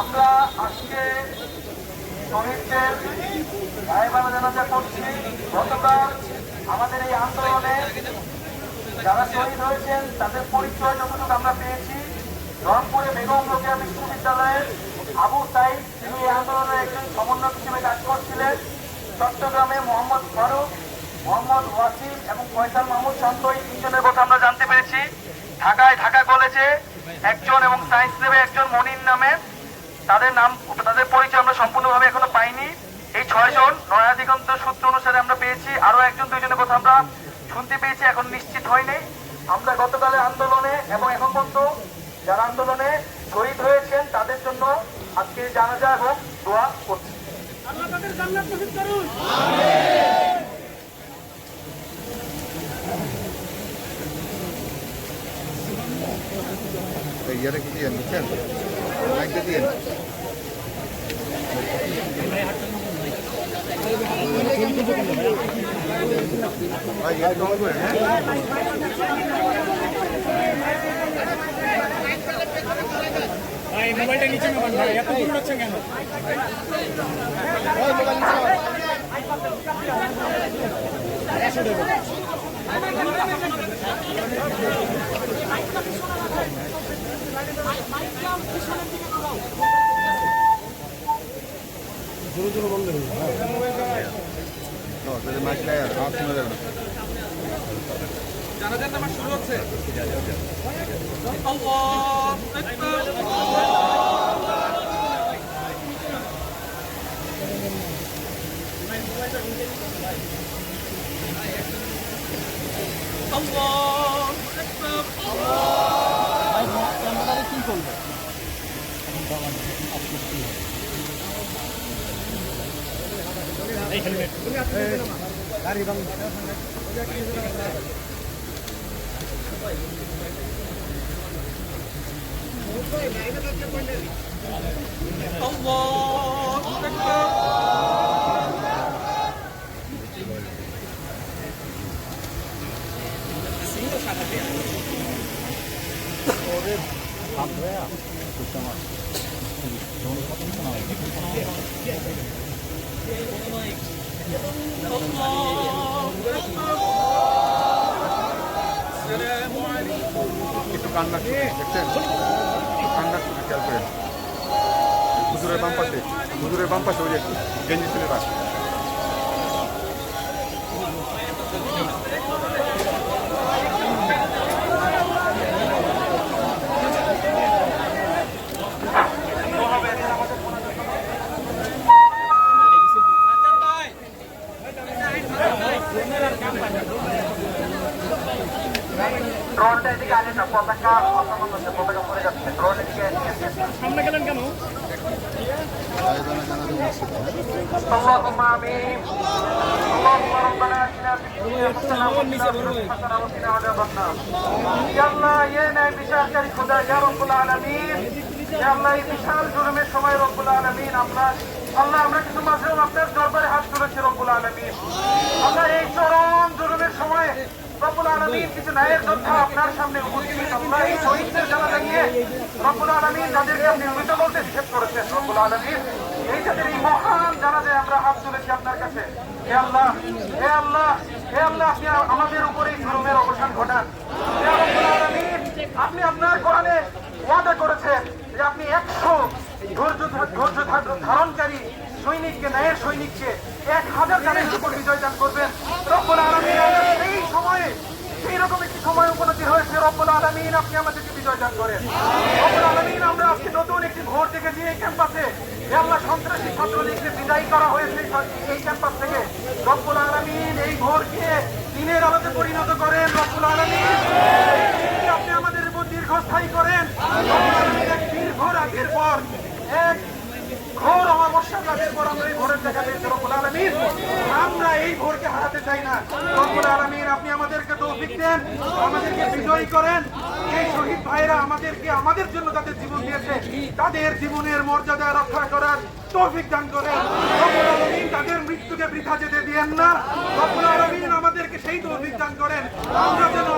আমরা আজকে শহীদদের জানাজা করছি। গতকাল আমাদের এই আন্দোলনে যারা শহীদ হয়েছেন, তাদের পরিচয় যতটুকু আমরা পেয়েছি, রংপুরে বেগম রোকেয়া বিশ্ববিদ্যালয়ের আবু সাইদ, তিনি এই আন্দোলনের একজন সমন্বয়ক হিসেবে কাজ করছিলেন। চট্টগ্রামে মোহাম্মদ ফারুক, মোহাম্মদ ওয়াসিম এবং ফয়সাল মাহমুদ শান্ত এই তিনজনের কথা আমরা জানতে পেরেছি। ঢাকায় ঢাকা কলেজে একজন এবং সায়েন্স ল্যাবে একজন মনির নামে। তাদের নাম, তাদের পরিচয় আমরা সম্পূর্ণভাবে এখনও পাইনি। এই ছয়জন নয়া দিগন্ত সূত্র অনুসারে আমরা পেয়েছি আরও একজন, দুইজনের কথা আমরা শুনতে পেয়েছি, এখন নিশ্চিত হয়নি। আমরা গতকালের আন্দোলনে এবং এখন পর্যন্ত যারা আন্দোলনে শহীদ হয়েছেন, তাদের জন্য আজকে জানাজা এবং দোয়া করছি। আল্লাহ তাদের জান্নাত নসিব করুন। ইয়ারে কি দিয়ে বুঝছেন লাইনটা দিয়ে ভাই এটা কম করে হ্যাঁ ভাই মোবাইলটা নিচে নেবেন ভাই এত দূর হচ্ছে কেন No, তাহলে মাইক নাই আর আওয়াজ শোনা যাবে না একটু কান্না দেখছেন? কান্না খেয়াল করেন। হুজুরের বাম পাশে, হুজুরের বাম ওই একটু গেঞ্জি ছেলেটা ড্রোনটা পতাকা অসমান হচ্ছে পতাকা পড়ে যাচ্ছে ড্রোন এদিকে নিয়ে আসছে সামনে গেলেন কেন اللهم امين اللهم ربنا اتنا في الدنيا حسنه وفي الاخره حسنه وقنا عذاب النار يا الله يا نبي بشاكر خدا يا رب العالمين يا الله এই বিশাল জুলুমের সময় রব্বুল আলামিন আমরা আল্লাহ আমরা কিছু মাঝেও আপনার দরবারে হাত তুলেছি রব্বুল আলামিন আল্লাহ এই চরম জুলুমের সময় রব্বুল আলামিন কিছু ন্যায়ের যোদ্ধা আপনার সামনে উপস্থিত আল্লাহ এই শহীদদের জানাজা নিয়ে রব্বুল এই এই মহান জানাজায় আমরা হাত তুলেছি আপনার কাছে, হে আল্লাহ হে আল্লাহ হে আল্লাহ, আপনি আমাদের উপরে জুলুমের অবসান ঘটান। আপনি আপনার কোরআনে ওয়াদা করেছেন যে আপনি একশো ধৈর্য ধৈর্য ধার- ধারণকারী সৈনিককে, ন্যায়ের সৈনিককে এক হাজার জানের উপর বিজয় দান করবেন। রব্বুল আলামিন এই সময়ে সেই রকম একটি সময় উপলব্ধি হয়েছে। রব্বুল আলমিন, আপনি আমাদেরকে বিজয় দান করেন। রব্বুল আলমিন, আমরা আজকে নতুন একটি ভোর দেখেছি এই ক্যাম্পাসে। আল্লাহ সন্ত্রাসী ছাত্রলীগকে বিদায় করা হয়েছে এই- ক্যাম্পাস থেকে। রব্বুল আলমিন এই ভোরকে দিনের আলোতে পরিণত করেন রব্বুল আলমিন আপনি আমাদের উপর দীর্ঘস্থায়ী করেন রব্বুল আলামিন এক দীর্ঘ রাতের পর এক আমরা এই ভোরকে হারাতে চাই না। আপনি আমাদেরকে তৌফিক দেন, আমাদেরকে বিজয়ী করেন। এই শহীদ ভাইরা আমাদেরকে, আমাদের জন্য তাদের জীবন দিয়েছে, তাদের জীবনের মর্যাদা রক্ষা করার তৌফিক দান করেন। তাদের মৃত্যুকে বৃথা যেতে দিয়েন না। রব্বুল আলামিন, আমাদেরকে সেই তৌফিক দান করেন। আমরা যেন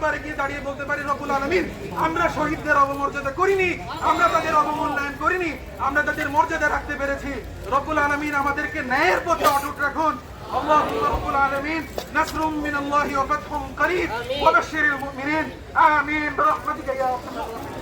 দরবারে গিয়ে দাঁড়িয়ে বলতে পারি রব্বুল আলমিন আমরা শহীদদের অবমর্যাদা করিনি আমরা তাদের অবমূল্যায়ন করিনি আমরা তাদের মর্যাদা রাখতে পেরেছি রব্বুল আলমিন আমাদেরকে ন্যায়ের পথে অটুট রাখুন اللهم رب العالمين نصر من الله وفتح قريب وبشر المؤمنين آمين برحمتك يا أرحم الراحمين